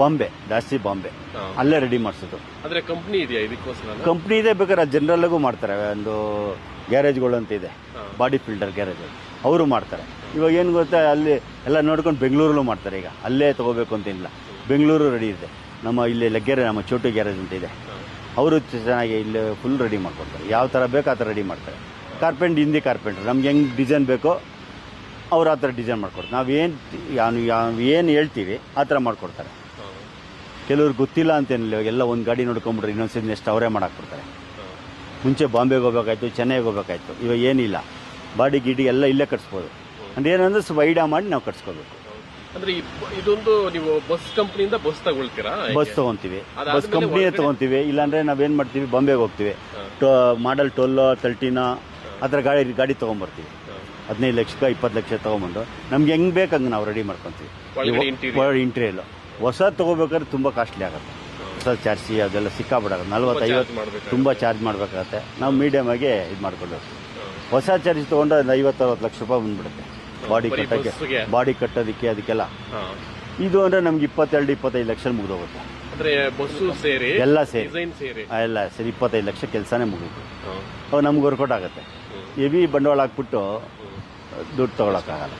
ಬಾಂಬೆ ಜಾಸ್ತಿ ಬಾಂಬೆ. ಅಲ್ಲೇ ರೆಡಿ ಮಾಡಿಸೋದು. ಅಂದ್ರೆ ಕಂಪ್ನಿ ಇದೆಯಾ ಇದಕ್ಕೋಸ್ಕರ ಕಂಪ್ನಿ ಇದೆ ಬೇಕಾದ್ರೆ ಜನರಲ್ಗೂ ಮಾಡ್ತಾರೆ. ಒಂದು ಗ್ಯಾರೇಜ್ಗಳು ಅಂತ ಇದೆ. ಬಾಡಿ ಫಿಲ್ಟರ್ ಗ್ಯಾರೇಜ್ ಅವರು ಮಾಡ್ತಾರೆ. ಇವಾಗ ಏನು ಗೊತ್ತಾ ಅಲ್ಲಿ ಎಲ್ಲ ನೋಡ್ಕೊಂಡು ಬೆಂಗಳೂರಲ್ಲೂ ಮಾಡ್ತಾರೆ ಈಗ. ಅಲ್ಲೇ ತಗೋಬೇಕು ಅಂತಿಲ್ಲ ಬೆಂಗಳೂರು ರೆಡಿ ಇದೆ. ನಮ್ಮ ಇಲ್ಲಿ ಲಗ್ಗೆರೆ ನಮ್ಮ ಚೋಟು ಗ್ಯಾರೇಜ್ ಅಂತ ಇದೆ. ಅವರು ಚೆನ್ನಾಗಿ ಇಲ್ಲಿ ಫುಲ್ ರೆಡಿ ಮಾಡ್ಕೊಡ್ತಾರೆ. ಯಾವ ಥರ ಬೇಕೋ ಆ ಥರ ರೆಡಿ ಮಾಡ್ತಾರೆ. ಕಾರ್ಪೆಂಟ್ ಹಿಂದಿ ಕಾರ್ಪೆಂಟ್ರ್ ನಮ್ಗೆ ಹೆಂಗೆ ಡಿಸೈನ್ ಬೇಕೋ ಅವ್ರು ಆ ಥರ ಡಿಸೈನ್ ಮಾಡ್ಕೊಡ್ತಾರೆ. ನಾವು ಏನು ಏನು ಹೇಳ್ತೀವಿ ಆ ಥರ ಮಾಡ್ಕೊಡ್ತಾರೆ. ಕೆಲವ್ರು ಗೊತ್ತಿಲ್ಲ ಅಂತೇನಿಲ್ಲ. ಇವಾಗೆಲ್ಲ ಒಂದು ಗಾಡಿ ನೋಡ್ಕೊಂಬಿಟ್ರೆ ಇನ್ನೊಂದ್ಸರಿ ನೆಕ್ಸ್ಟ್ ಅವರೇ ಮಾಡಾಕ್ಬಿಡ್ತಾರೆ. ಮುಂಚೆ ಬಾಂಬೆಗೆ ಹೋಗ್ಬೇಕಾಯ್ತು ಚೆನ್ನೈಗೆ ಹೋಗ್ಬೇಕಾಯ್ತು. ಇವಾಗ ಏನಿಲ್ಲ. ಬಾಡಿ ಗಿಡಿ ಎಲ್ಲ ಇಲ್ಲೇ ಕಟ್ಸ್ಬೋದು. ಅಂದ್ರೆ ಏನಂದ್ರೆ ವೈಡಾ ಐಡಿಯಾ ಮಾಡಿ ನಾವು ಕಟ್ಸ್ಕೋಬೇಕು. ಅಂದ್ರೆ ಇದೊಂದು ನೀವು ಬಸ್ ಕಂಪ್ನಿಯಿಂದ ಬಸ್ ತಗೊಳ್ತೀರಾ? ಬಸ್ ತೊಗೊತೀವಿ. ಬಸ್ ಕಂಪ್ನಿಯೇ ಒಳಗಡೆ- ಇಲ್ಲಾಂದರೆ ನಾವೇನು ಮಾಡ್ತೀವಿ? ಬಾಂಬೆಗೆ ಹೋಗ್ತೀವಿ. ಟೊ ಮಾಡಲ್ ಟೊಲ್ಲೋ ತರ್ಟಿನ ಆ ಥರ ಗಾಡಿ ಗಾಡಿ ತೊಗೊಂಬರ್ತೀವಿ. ಹದಿನೈದು ಲಕ್ಷಕ್ಕೆ ಇಪ್ಪತ್ತು ಲಕ್ಷ ತೊಗೊಂಬಂದು. ನಮ್ಗೆ ಹೆಂಗೆ ಬೇಕು ಹಂಗೆ ನಾವು ರೆಡಿ ಮಾಡ್ಕೊತೀವಿ. ಇಂಟ್ರಿಯಲ್ಲು. ಇಂಟೀರಿಯಲ್ ಹೊಸ ತೊಗೋಬೇಕಾದ್ರೆ ತುಂಬ ಕಾಸ್ಟ್ಲಿ ಆಗುತ್ತೆ. ಹೊಸ ಚಾರ್ಜಿ ಅದೆಲ್ಲ ಸಿಕ್ಕಾಬಿಡಾಗುತ್ತೆ ನಲ್ವತ್ತು ಐವತ್ತು. ತುಂಬ ಚಾರ್ಜ್ ಮಾಡಬೇಕಾಗತ್ತೆ. ನಾವು ಮೀಡಿಯಮ್ ಆಗಿ ಇದು ಮಾಡ್ಕೊಳ್ಬೇಕು ಹೊಸ ಚಾರ್ಜ್ ತೊಗೊಂಡ್ರೆ ಅದು ಐವತ್ತು ಅರವತ್ತು ಲಕ್ಷ ರೂಪಾಯಿ ಬಂದ್ಬಿಡುತ್ತೆ. ಬಾಡಿ ಕಟ್ಟೋಕ್ಕೆ? ಬಾಡಿ ಕಟ್ಟೋದಕ್ಕೆ ಅದಕ್ಕೆಲ್ಲ. ಇದು ಅಂದರೆ ನಮ್ಗೆ ಇಪ್ಪತ್ತೆರಡು ಇಪ್ಪತ್ತೈದು ಲಕ್ಷ ಮುಗಿದೋಗುತ್ತೆ. ಸೇರಿ ಎಲ್ಲ ಸೇರಿ. ಎಲ್ಲ ಸರಿ ಇಪ್ಪತ್ತೈದು ಲಕ್ಷ ಕೆಲಸನೇ ಮುಗೀತು. ಅವು ನಮ್ಗೆ ವರ್ಕೌಟ್ ಆಗುತ್ತೆ. ಹೆವಿ ಬಂಡವಾಳ ಹಾಕ್ಬಿಟ್ಟು ದುಡ್ಡು ತೊಗೊಳಕ್ಕಾಗಲ್ಲ.